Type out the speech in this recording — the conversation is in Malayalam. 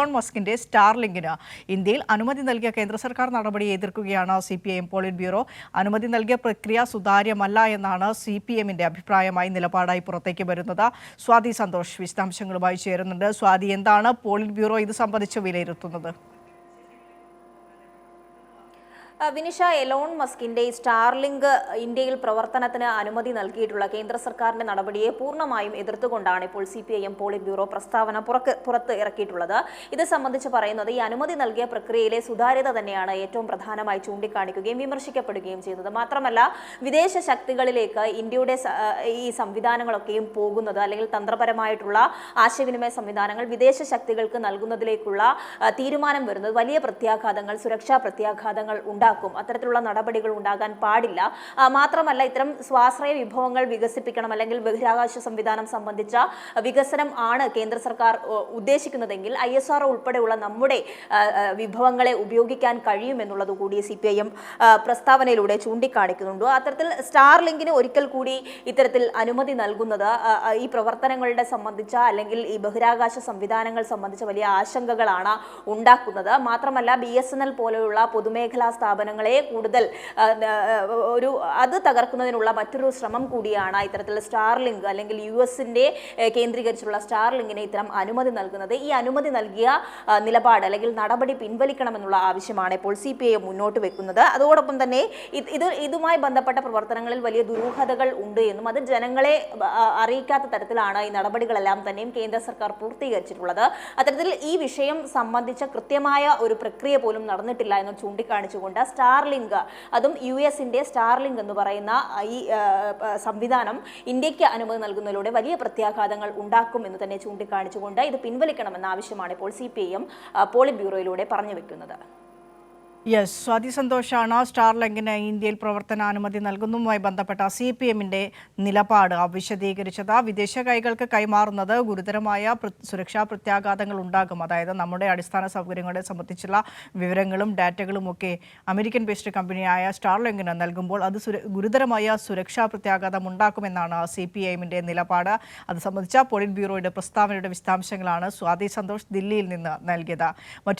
ഇലോൺ മസ്കിന്റെ സ്റ്റാർലിങ്കിന് ഇന്ത്യയിൽ അനുമതി നൽകിയ കേന്ദ്ര സർക്കാർ നടപടിയെ എതിർക്കുകയാണ് C P I M politburo. അനുമതി നൽകിയ പ്രക്രിയ സുതാര്യമല്ല എന്നാണ് സി പി എമ്മിന്റെ അഭിപ്രായമായി നിലപാടായി പുറത്തേക്ക് വരുന്നത്. സ്വാതി സന്തോഷ് വിശദാംശങ്ങളുമായി ചേരുന്നുണ്ട്. സ്വാതി എന്താണ് പോളിറ്റ് ബ്യൂറോ ഇത് സംബന്ധിച്ച് വിലയിരുത്തുന്നത്? വിനിഷ എലോൺ മസ്കിന്റെ സ്റ്റാർലിങ്ക് ഇന്ത്യയിൽ പ്രവർത്തനത്തിന് അനുമതി നൽകിയിട്ടുള്ള കേന്ദ്ര സർക്കാരിന്റെ നടപടിയെ പൂർണമായും എതിർത്തുകൊണ്ടാണ് ഇപ്പോൾ C P I M politburo പ്രസ്താവന പുറത്ത് ഇറക്കിയിട്ടുള്ളത്. ഇത് സംബന്ധിച്ച് പറയുന്നത് ഈ അനുമതി നൽകിയ പ്രക്രിയയിലെ സുതാര്യത തന്നെയാണ് ഏറ്റവും പ്രധാനമായി ചൂണ്ടിക്കാണിക്കുകയും വിമർശിക്കപ്പെടുകയും ചെയ്യുന്നത് മാത്രമല്ല വിദേശ ശക്തികളിലേക്ക് ഇന്ത്യയുടെ ഈ സംവിധാനങ്ങളൊക്കെയും പോകുന്നത് അല്ലെങ്കിൽ തന്ത്രപരമായിട്ടുള്ള ആശയവിനിമയ സംവിധാനങ്ങൾ വിദേശ ശക്തികൾക്ക് നൽകുന്നതിലേക്കുള്ള തീരുമാനം വരുന്നത് വലിയ പ്രത്യാഘാതങ്ങൾ സുരക്ഷാ പ്രത്യാഘാതങ്ങൾ ഉണ്ടാക്കും അത്തരത്തിലുള്ള നടപടികൾ ഉണ്ടാകാൻ പാടില്ല. മാത്രമല്ല ഇത്തരം സ്വാശ്രയ വിഭവങ്ങൾ വികസിപ്പിക്കണം അല്ലെങ്കിൽ ബഹിരാകാശ സംവിധാനം സംബന്ധിച്ച വികസനം ആണ് കേന്ദ്ര സർക്കാർ ഉദ്ദേശിക്കുന്നതെങ്കിൽ ഐ എസ് ആർ ഉൾപ്പെടെയുള്ള നമ്മുടെ വിഭവങ്ങളെ ഉപയോഗിക്കാൻ കഴിയുമെന്നുള്ളത് കൂടി സി പി ഐ എം പ്രസ്താവനയിലൂടെ ചൂണ്ടിക്കാണിക്കുന്നുണ്ട്. അത്തരത്തിൽ സ്റ്റാർ ലിങ്കിന് ഒരിക്കൽ കൂടി ഇത്തരത്തിൽ അനുമതി നൽകുന്നത് ഈ പ്രവർത്തനങ്ങളുടെ സംബന്ധിച്ച അല്ലെങ്കിൽ ഈ ബഹിരാകാശ സംവിധാനങ്ങൾ സംബന്ധിച്ച വലിയ ആശങ്കകളാണ് ഉണ്ടാക്കുന്നത്. മാത്രമല്ല ബി എസ് എൻ എൽ പോലെയുള്ള പൊതുമേഖലാ സ്ഥാപനങ്ങളെ കൂടുതൽ ഒരു അത് തകർക്കുന്നതിനുള്ള മറ്റൊരു ശ്രമം കൂടിയാണ് ഇത്തരത്തിൽ സ്റ്റാർലിങ്ക് അല്ലെങ്കിൽ യു എസിന്റെ കേന്ദ്രീകരിച്ചുള്ള സ്റ്റാർലിങ്കിന് ഇത്തരം അനുമതി നൽകുന്നത്. ഈ അനുമതി നൽകിയ നിലപാട് അല്ലെങ്കിൽ നടപടി പിൻവലിക്കണമെന്നുള്ള ആവശ്യമാണ് ഇപ്പോൾ സി പി ഐ മുന്നോട്ട് വെക്കുന്നത്. അതോടൊപ്പം തന്നെ ഇത് ഇത് ഇതുമായി ബന്ധപ്പെട്ട പ്രവർത്തനങ്ങളിൽ വലിയ ദുരൂഹതകൾ ഉണ്ട് എന്നും അത് ജനങ്ങളെ അറിയിക്കാത്ത തരത്തിലാണ് ഈ നടപടികളെല്ലാം തന്നെയും കേന്ദ്ര സർക്കാർ പൂർത്തീകരിച്ചിട്ടുള്ളത്. അത്തരത്തിൽ ഈ വിഷയം സംബന്ധിച്ച കൃത്യമായ ഒരു പ്രക്രിയ പോലും നടന്നിട്ടില്ല എന്ന് ചൂണ്ടിക്കാണിച്ചുകൊണ്ട് സ്റ്റാർലിങ്ക് അതും യു എസിന്റെ സ്റ്റാർലിങ്ക് എന്ന് പറയുന്ന ഈ സംവിധാനം ഇന്ത്യയ്ക്ക് അനുമതി നൽകുന്നതിലൂടെ വലിയ പ്രത്യാഘാതങ്ങൾ ഉണ്ടാക്കും എന്ന് തന്നെ ചൂണ്ടിക്കാണിച്ചുകൊണ്ട് ഇത് പിൻവലിക്കണമെന്ന ആവശ്യമാണ് ഇപ്പോൾ C P I M polit ബ്യൂറോയിലൂടെ പറഞ്ഞു വെക്കുന്നത്. യെസ് സ്വാതി സന്തോഷാണ് സ്റ്റാർലിങ്കിന് ഇന്ത്യയിൽ പ്രവർത്തനാനുമതി നൽകുന്നതുമായി ബന്ധപ്പെട്ട സി പി എമ്മിന്റെ നിലപാട് വിശദീകരിച്ചത് വിദേശ കൈകൾക്ക് കൈമാറുന്നത് ഗുരുതരമായ സുരക്ഷാ പ്രത്യാഘാതങ്ങൾ ഉണ്ടാകും. അതായത് നമ്മുടെ അടിസ്ഥാന സൗകര്യങ്ങളെ സംബന്ധിച്ചുള്ള വിവരങ്ങളും ഡാറ്റകളും ഒക്കെ അമേരിക്കൻ ബേസ്ഡ് കമ്പനിയായ സ്റ്റാർലിങ്കിന് നൽകുമ്പോൾ അത് ഗുരുതരമായ സുരക്ഷാ പ്രത്യാഘാതം ഉണ്ടാക്കുമെന്നാണ് സി പി എമ്മിന്റെ നിലപാട്. അത് സംബന്ധിച്ച പോളിറ്റ് ബ്യൂറോയുടെ പ്രസ്താവനയുടെ വിശദാംശങ്ങളാണ് സ്വാതി സന്തോഷ് ദില്ലിയിൽ നിന്ന് നൽകിയത്. മറ്റൊരു